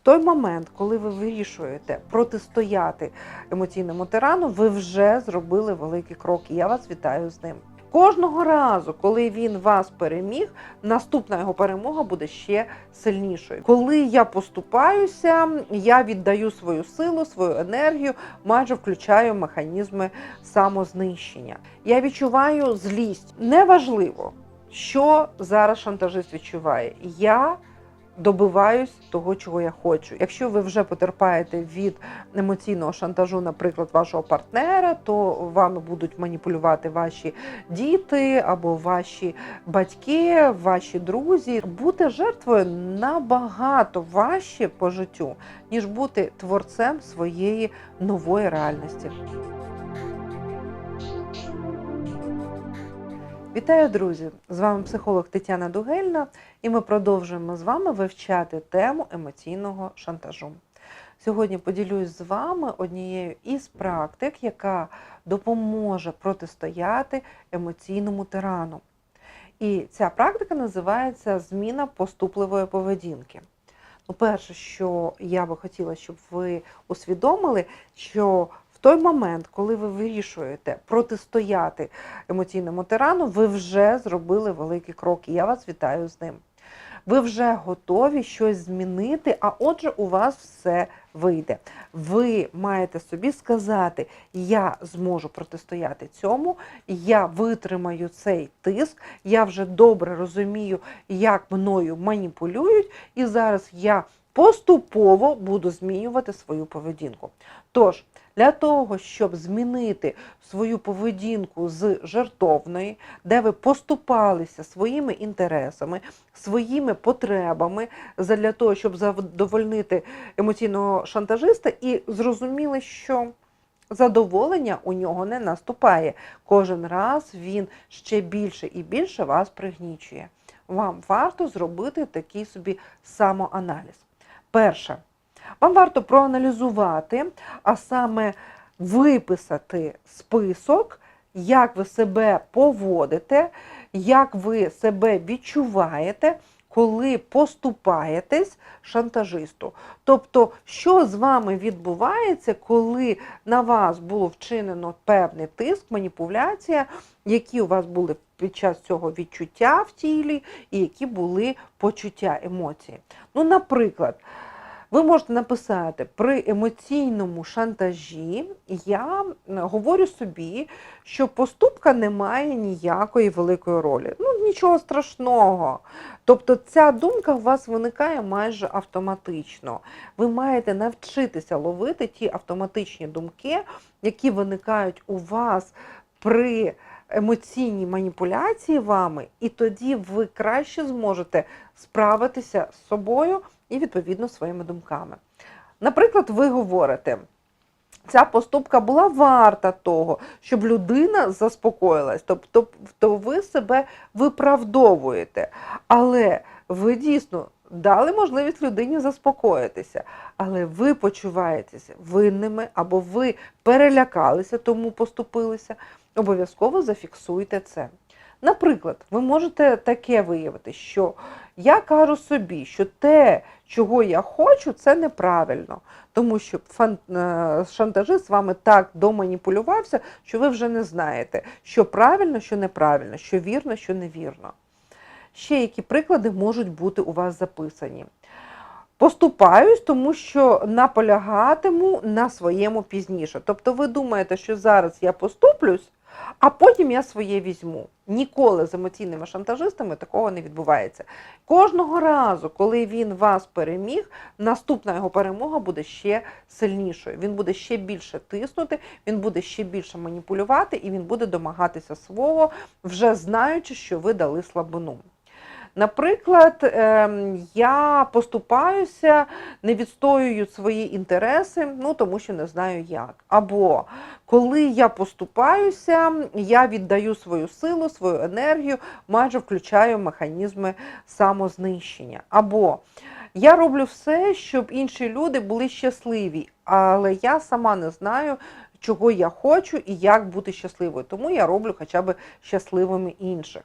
В той момент, коли ви вирішуєте протистояти емоційному тирану, ви вже зробили великий крок. І я вас вітаю з ним. Кожного разу, коли він вас переміг, наступна його перемога буде ще сильнішою. Коли я поступаюся, я віддаю свою силу, свою енергію, майже включаю механізми самознищення. Я відчуваю злість. Неважливо, що зараз шантажист відчуває. Я добиваюсь того, чого я хочу. Якщо ви вже потерпаєте від емоційного шантажу, наприклад, вашого партнера, то вами будуть маніпулювати ваші діти або ваші батьки, ваші друзі. Бути жертвою набагато важче по життю, ніж бути творцем своєї нової реальності. Вітаю, друзі! З вами психолог Тетяна Дугельна, і ми продовжуємо з вами вивчати тему емоційного шантажу. Сьогодні поділюсь з вами однією із практик, яка допоможе протистояти емоційному тирану. І ця практика називається зміна поступливої поведінки. Ну, перше, що я би хотіла, щоб ви усвідомили, що той момент, коли ви вирішуєте протистояти емоційному тирану, ви вже зробили великий крок. І я вас вітаю з ним. Ви вже готові щось змінити, а отже, у вас все вийде. Ви маєте собі сказати: я зможу протистояти цьому, я витримаю цей тиск, я вже добре розумію, як мною маніпулюють, і зараз я поступово буду змінювати свою поведінку. Тож, для того, щоб змінити свою поведінку з жертовної, де ви поступалися своїми інтересами, своїми потребами, для того, щоб задовольнити емоційного шантажиста, і зрозуміли, що задоволення у нього не наступає. Кожен раз він ще більше і більше вас пригнічує. Вам варто зробити такий собі самоаналіз. Перше, вам варто проаналізувати, а саме виписати список, як ви себе поводите, як ви себе відчуваєте, коли поступаєтесь шантажисту. Тобто, що з вами відбувається, коли на вас було вчинено певний тиск, маніпуляція, які у вас були під час цього відчуття в тілі, і які були почуття емоції. Ну, наприклад. Ви можете написати при емоційному шантажі, я говорю собі, що поступка не має ніякої великої ролі. Ну, нічого страшного. Тобто ця думка у вас виникає майже автоматично. Ви маєте навчитися ловити ті автоматичні думки, які виникають у вас при емоційній маніпуляції вами, і тоді ви краще зможете справитися з собою і, відповідно, своїми думками. Наприклад, ви говорите, ця поступка була варта того, щоб людина заспокоїлась, тобто то ви себе виправдовуєте. Але ви дійсно дали можливість людині заспокоїтися, але ви почуваєтеся винними або ви перелякалися, тому поступилися. Обов'язково зафіксуйте це. Наприклад, ви можете таке виявити, що я кажу собі, що те, чого я хочу, це неправильно, тому що е, шантажист з вами так доманіпулювався, що ви вже не знаєте, що правильно, що неправильно, що вірно, що невірно. Ще які приклади можуть бути у вас записані. Поступаюсь, тому що наполягатиму на своєму пізніше. Тобто ви думаєте, що зараз я поступлюсь, а потім я своє візьму. Ніколи з емоційними шантажистами такого не відбувається. Кожного разу, коли він вас переміг, наступна його перемога буде ще сильнішою. Він буде ще більше тиснути, він буде ще більше маніпулювати і він буде домагатися свого, вже знаючи, що ви дали слабину. Наприклад, ем, я поступаюся, не відстоюю свої інтереси, ну тому що не знаю як. Або коли я поступаюся, я віддаю свою силу, свою енергію, майже включаю механізми самознищення. Або я роблю все, щоб інші люди були щасливі, але я сама не знаю, чого я хочу і як бути щасливою. Тому я роблю хоча б щасливими інших.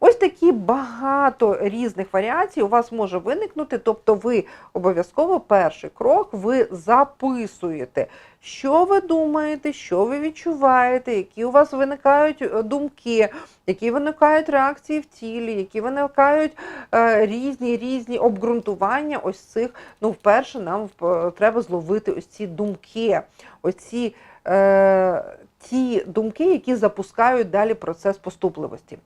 Ось такі багато різних варіацій у вас може виникнути. Тобто, ви обов'язково перший крок ви записуєте, що ви думаєте, що ви відчуваєте, які у вас виникають е, думки, які виникають реакції в тілі, які виникають е, різні різні обґрунтування ось цих. Ну, вперше нам е, треба зловити ось ці думки, оці е, ті думки, які запускають далі процес поступливості.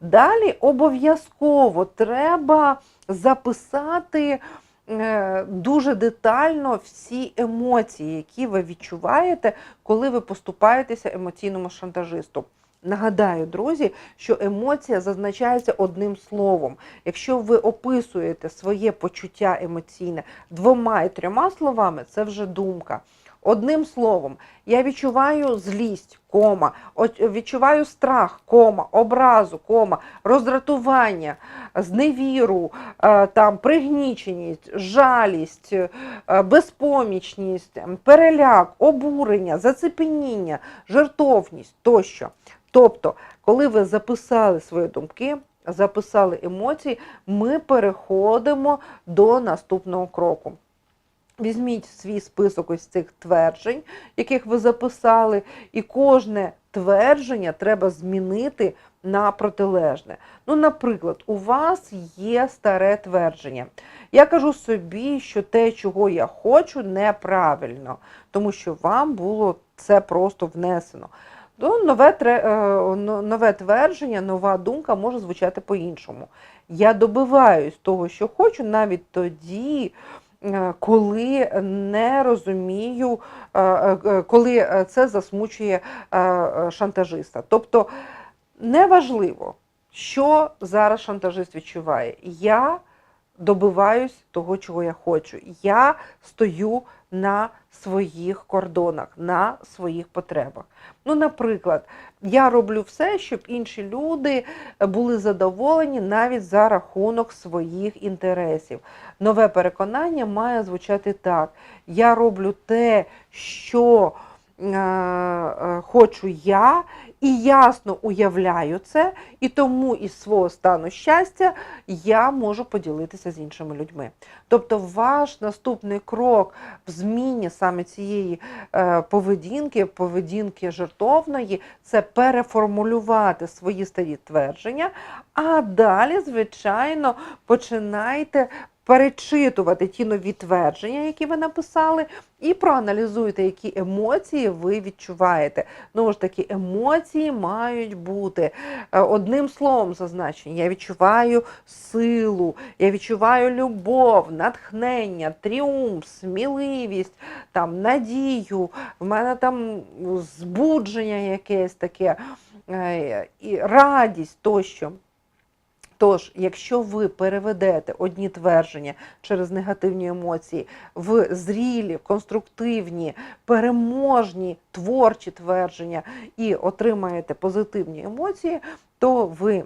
Далі обов'язково треба записати е, дуже детально всі емоції, які ви відчуваєте, коли ви поступаєтеся емоційному шантажисту. Нагадаю, друзі, що емоція зазначається одним словом. Якщо ви описуєте своє почуття емоційне двома і трьома словами, це вже думка. Одним словом, я відчуваю злість, кома, відчуваю страх, кома, образу, кома, роздратування, зневіру, е, там, пригніченість, жалість, е, безпомічність, переляк, обурення, зацепеніння, жертовність тощо. Тобто, коли ви записали свої думки, записали емоції, ми переходимо до наступного кроку. Візьміть свій список ось цих тверджень, яких ви записали, і кожне твердження треба змінити на протилежне. Ну, наприклад, у вас є старе твердження. Я кажу собі, що те, чого я хочу, неправильно, тому що вам було це просто внесено. То нове, тре- е, но- нове твердження, нова думка може звучати по-іншому. Я добиваюсь того, що хочу, навіть тоді, коли не розумію, е, е, е, коли е, це засмучує е, е, шантажиста. Тобто неважливо, що зараз шантажист відчуває. Я добиваюсь того, чого я хочу. Я стою на своїх кордонах, на своїх потребах. Ну, наприклад, я роблю все, щоб інші люди були задоволені навіть за рахунок своїх інтересів. Нове переконання має звучати так: я роблю те, що е, е, хочу я, і ясно уявляю це, і тому із свого стану щастя я можу поділитися з іншими людьми. Тобто, ваш наступний крок в зміні саме цієї е, поведінки, поведінки жертовної, це переформулювати свої старі твердження, а далі, звичайно, починайте. Перечитувати ті нові твердження, які ви написали, і проаналізуйте, які емоції ви відчуваєте. Знову ж таки, емоції мають бути е, одним словом зазначені. Я відчуваю силу, я відчуваю любов, натхнення, тріумф, сміливість, там, надію, в мене там збудження якесь таке, е, і радість тощо. Тож, якщо ви переведете одні твердження через негативні емоції в зрілі, конструктивні, переможні, творчі твердження і отримаєте позитивні емоції, то ви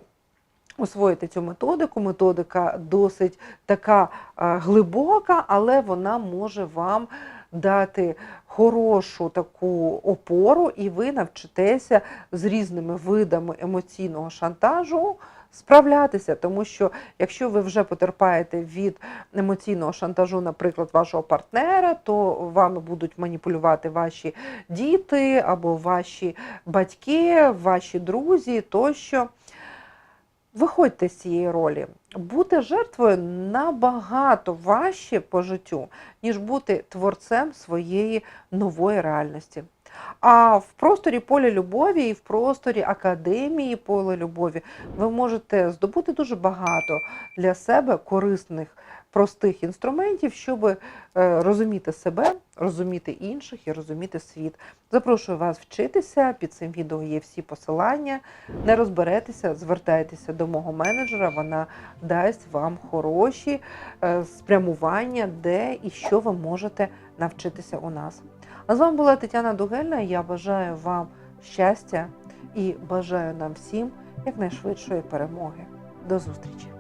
освоїте цю методику. Методика досить така е, глибока, але вона може вам дати хорошу таку опору, і ви навчитеся з різними видами емоційного шантажу справлятися, тому що якщо ви вже потерпаєте від емоційного шантажу, наприклад, вашого партнера, то вами будуть маніпулювати ваші діти або ваші батьки, ваші друзі тощо. Виходьте з цієї ролі. Бути жертвою набагато важче по життю, ніж бути творцем своєї нової реальності. А в просторі поля любові і в просторі академії поля любові ви можете здобути дуже багато для себе корисних простих інструментів, щоб е, розуміти себе, розуміти інших і розуміти світ. Запрошую вас вчитися. Під цим відео є всі посилання. Не розберетеся, звертайтеся до мого менеджера. Вона дасть вам хороші е, спрямування, де і що ви можете навчитися у нас. А з вами була Тетяна Дугельна. Я бажаю вам щастя і бажаю нам всім якнайшвидшої перемоги. До зустрічі!